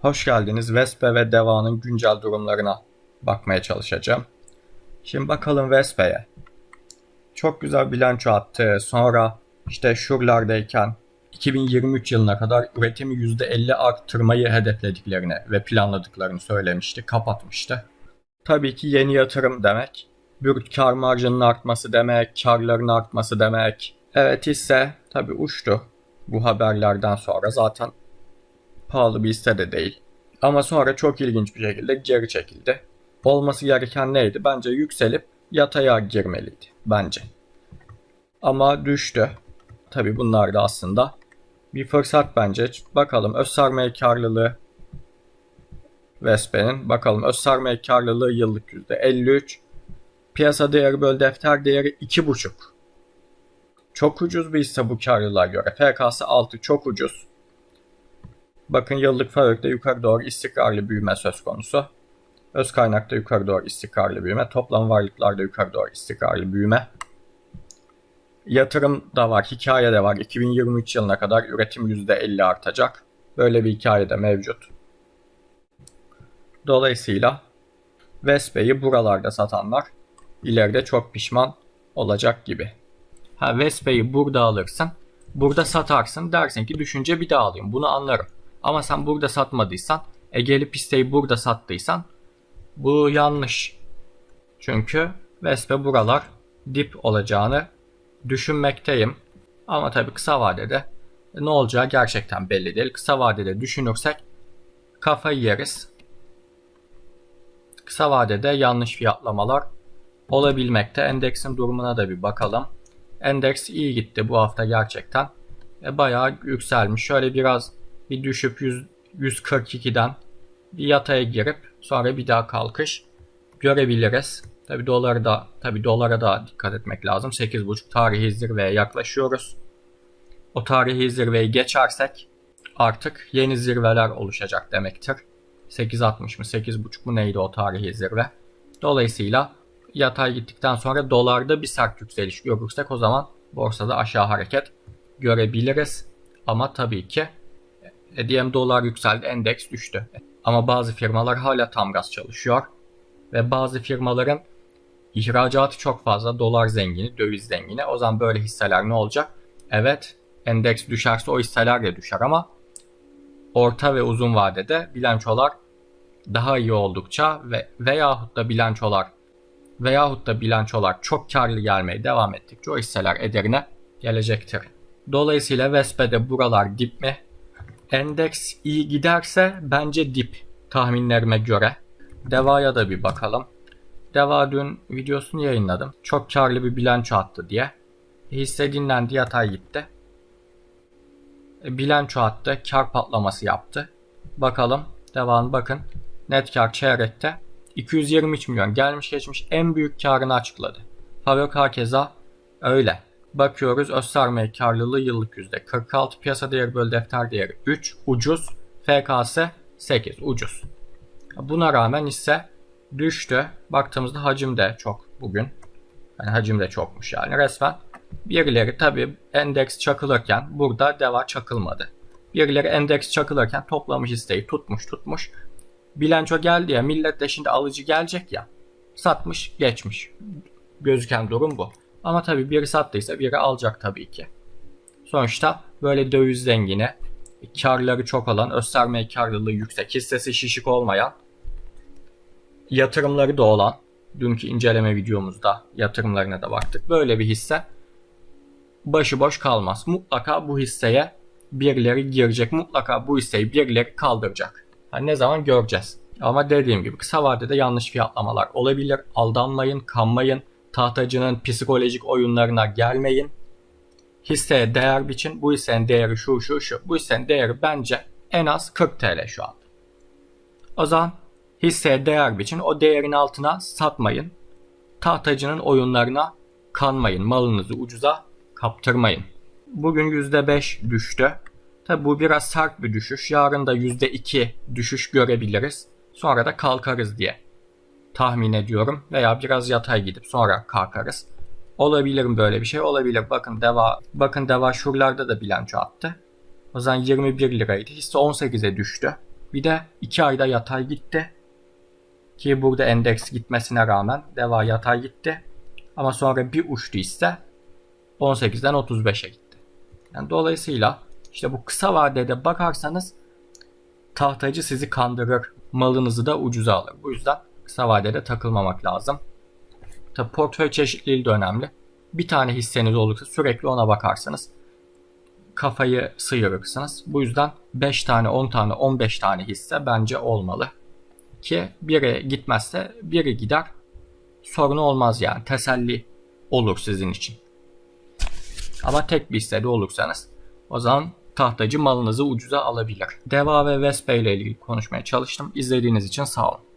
Hoş geldiniz. Vespe ve Deva'nın güncel durumlarına bakmaya çalışacağım. Şimdi bakalım Vespe'ye. Çok güzel bilanço attı. Sonra işte şuralardayken 2023 yılına kadar üretimi %50 arttırmayı hedeflediklerini ve planladıklarını söylemişti, kapatmıştı. Tabii ki yeni yatırım demek. Brüt kar marjının artması demek, karların artması demek. Evet hisse tabii uçtu bu haberlerden sonra zaten pahalı bir hisse de değil. Ama sonra çok ilginç bir şekilde geri çekildi. Olması gereken neydi? Bence yükselip yataya girmeliydi bence. Ama düştü. Tabi bunlar da aslında bir fırsat bence. Bakalım öz sermaye karlılığı Vespe'nin. Bakalım öz sermaye karlılığı yıllık %53. Piyasa değeri böl defter değeri 2,5. Çok ucuz bir hisse bu karlılığa göre. FK'sı 6 çok ucuz. Bakın yıllık FAVÖK'te yukarı doğru istikrarlı büyüme söz konusu. Öz kaynakta yukarı doğru istikrarlı büyüme. Toplam varlıklarda yukarı doğru istikrarlı büyüme. Yatırım da var, hikaye de var. 2023 yılına kadar üretim %50 artacak. Böyle bir hikaye de mevcut. Dolayısıyla Vespe'yi buralarda satanlar ileride çok pişman olacak gibi. Ha Vespe'yi burada alırsın, burada satarsın dersin ki düşünce bir daha alayım. Bunu anlarım. Ama sen burada satmadıysan, e gelip hisseyi burada sattıysan bu yanlış. Çünkü Vespe buralar dip olacağını düşünmekteyim. Ama tabii kısa vadede ne olacağı gerçekten belli değil. Kısa vadede düşünürsek kafayı yeriz. Kısa vadede yanlış fiyatlamalar olabilmekte. Endeksin durumuna da bir bakalım. Endeks iyi gitti bu hafta gerçekten. E, bayağı yükselmiş. Şöyle biraz bir düşüp 100, 142'den bir yataya girip sonra bir daha kalkış görebiliriz. Tabi doları da tabi dolara da dikkat etmek lazım. 8.5 tarihi zirveye yaklaşıyoruz. O tarihi zirveyi geçersek artık yeni zirveler oluşacak demektir. 8.60 mı 8.5 mu neydi o tarihi zirve. Dolayısıyla yatay gittikten sonra dolarda bir sert yükseliş görürsek o zaman borsada aşağı hareket görebiliriz. Ama tabii ki e, diyelim dolar yükseldi endeks düştü. Ama bazı firmalar hala tam gaz çalışıyor. Ve bazı firmaların ihracatı çok fazla dolar zengini, döviz zengini. O zaman böyle hisseler ne olacak? Evet endeks düşerse o hisseler de düşer ama orta ve uzun vadede bilançolar daha iyi oldukça ve veyahut da bilançolar veyahut da bilançolar çok karlı gelmeye devam ettikçe o hisseler ederine gelecektir. Dolayısıyla Vespe'de buralar dip mi? Endeks iyi giderse bence dip tahminlerime göre. Deva'ya da bir bakalım. Deva dün videosunu yayınladım. Çok karlı bir bilanço attı diye. Hisse dinlendi yatay gitti. Bilanço attı. Kar patlaması yaptı. Bakalım. Deva'nın bakın. Net kar çeyrekte 223 milyon gelmiş geçmiş en büyük karını açıkladı. Favök hakeza öyle. Bakıyoruz öz sermaye karlılığı yıllık yüzde 46 piyasa değeri bölü defter değeri 3 ucuz FKS 8 ucuz. Buna rağmen ise düştü. Baktığımızda hacim de çok bugün. Yani hacim de çokmuş yani resmen. Birileri tabi endeks çakılırken burada deva çakılmadı. Birileri endeks çakılırken toplamış isteği tutmuş tutmuş. Bilanço geldi ya millet de şimdi alıcı gelecek ya. Satmış geçmiş. Gözüken durum bu. Ama tabi biri sattıysa biri alacak tabii ki. Sonuçta böyle döviz zengini, karları çok olan, öz sermaye karlılığı yüksek, hissesi şişik olmayan, yatırımları da olan, dünkü inceleme videomuzda yatırımlarına da baktık. Böyle bir hisse başıboş kalmaz. Mutlaka bu hisseye birileri girecek. Mutlaka bu hisseyi birileri kaldıracak. Yani ne zaman göreceğiz. Ama dediğim gibi kısa vadede yanlış fiyatlamalar olabilir. Aldanmayın, kanmayın. Tahtacının psikolojik oyunlarına gelmeyin. Hisseye değer biçin. Bu hissenin değeri şu şu şu. Bu hissenin değeri bence en az 40 TL şu an. O zaman hisseye değer biçin. O değerin altına satmayın. Tahtacının oyunlarına kanmayın. Malınızı ucuza kaptırmayın. Bugün %5 düştü. Tabi bu biraz sert bir düşüş. Yarın da %2 düşüş görebiliriz. Sonra da kalkarız diye tahmin ediyorum. Veya biraz yatay gidip sonra kalkarız. Olabilir böyle bir şey? Olabilir. Bakın deva bakın deva şuralarda da bilanço attı. O zaman 21 liraydı. Hisse 18'e düştü. Bir de 2 ayda yatay gitti. Ki burada endeks gitmesine rağmen deva yatay gitti. Ama sonra bir uçtu ise 18'den 35'e gitti. Yani dolayısıyla işte bu kısa vadede bakarsanız tahtacı sizi kandırır. Malınızı da ucuza alır. Bu yüzden kısa vadede takılmamak lazım. Tabi portföy çeşitliliği de önemli. Bir tane hisseniz olursa sürekli ona bakarsınız. Kafayı sıyırırsınız. Bu yüzden 5 tane, 10 tane, 15 tane hisse bence olmalı. Ki biri gitmezse biri gider. Sorunu olmaz yani. Teselli olur sizin için. Ama tek bir hissede olursanız o zaman tahtacı malınızı ucuza alabilir. Deva ve Vespa ile ilgili konuşmaya çalıştım. İzlediğiniz için sağ olun.